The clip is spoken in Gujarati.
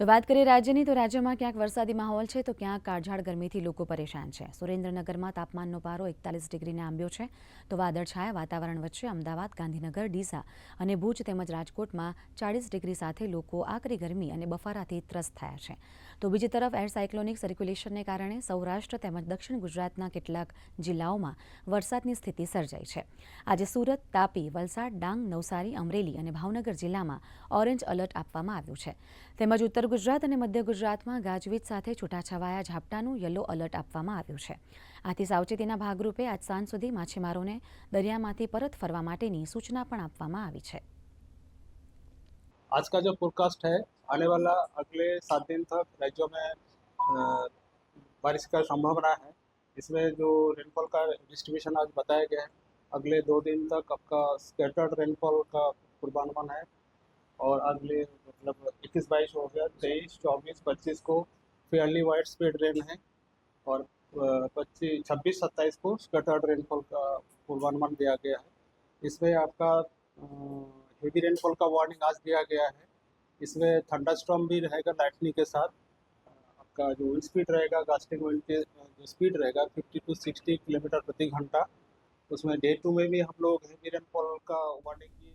તો વાત કરીએ રાજ્યની, તો રાજ્યમાં ક્યાંક વરસાદી માહોલ છે, તો ક્યાંક કાળઝાળ ગરમીથી લોકો પરેશાન છે. સુરેન્દ્રનગરમાં તાપમાનનો પારો એકતાલીસ ડિગ્રીને આંબ્યો છે. તો વાદળછાયા વાતાવરણ વચ્ચે અમદાવાદ, ગાંધીનગર, ડીસા અને ભુજ તેમજ રાજકોટમાં ચાળીસ ડિગ્રી સાથે લોકો આકરી ગરમી અને બફારાથી ત્રસ્ત થયા છે. તો બીજી તરફ એર સાયક્લોનિક સર્ક્યુલેશનને કારણે સૌરાષ્ટ્ર તેમજ દક્ષિણ ગુજરાતના કેટલાક જિલ્લાઓમાં વરસાદની સ્થિતિ સર્જાઈ છે. આજે સુરત, તાપી, વલસાડ, ડાંગ, નવસારી, અમરેલી અને ભાવનગર જિલ્લામાં ઓરેન્જ એલર્ટ આપવામાં આવ્યું છે. તેમજ ઉત્તર ગુજરાત અને મધ્ય ગુજરાતમાં ગાજવીજ સાથે છૂટાછવાયા ઝાપટાનું યલો એલર્ટ આપવામાં આવ્યું છે આથી સાવચેતીના ભાગરૂપે આજ સાંજ સુધી માછીમારોને દરિયામાંથી પરત ફરવા માટેની સૂચના પણ આપવામાં આવી છે आज का जो फोरकास्ट है आने वाला अगले सात दिन तक राज्यों में अ, बारिश का संभावना है इसमें जो रेनफॉल का डिस्ट्रीब्यूशन आज बताया गया है अगले दो दिन तक आपका स्केटर्ड रेनफॉल का पूर्वानुमान है और अगले मतलब इक्कीस बाईस हो गया, तेईस, चौबीस, पच्चीस को फेयरली वाइड स्पीड रेन है। और पच्चीस, छब्बीस, सत्ताईस को स्कटर्ड रेनफॉल का, पूर्वानुमान दिया गया है। इसमें आपका हेवी रेनफॉल का वार्निंग आज दिया गया है। इसमें थंडर स्टॉर्म भी रहेगा लाइटनिंग के साथ। आपका जो विंड स्पीड रहेगा गास्टिंग विंड के, जो स्पीड रहेगा 50 टू 60 किलोमीटर प्रति घंटा, उसमें डे टू में भी हम लोग हेवी रेनफॉल का वार्निंग किए।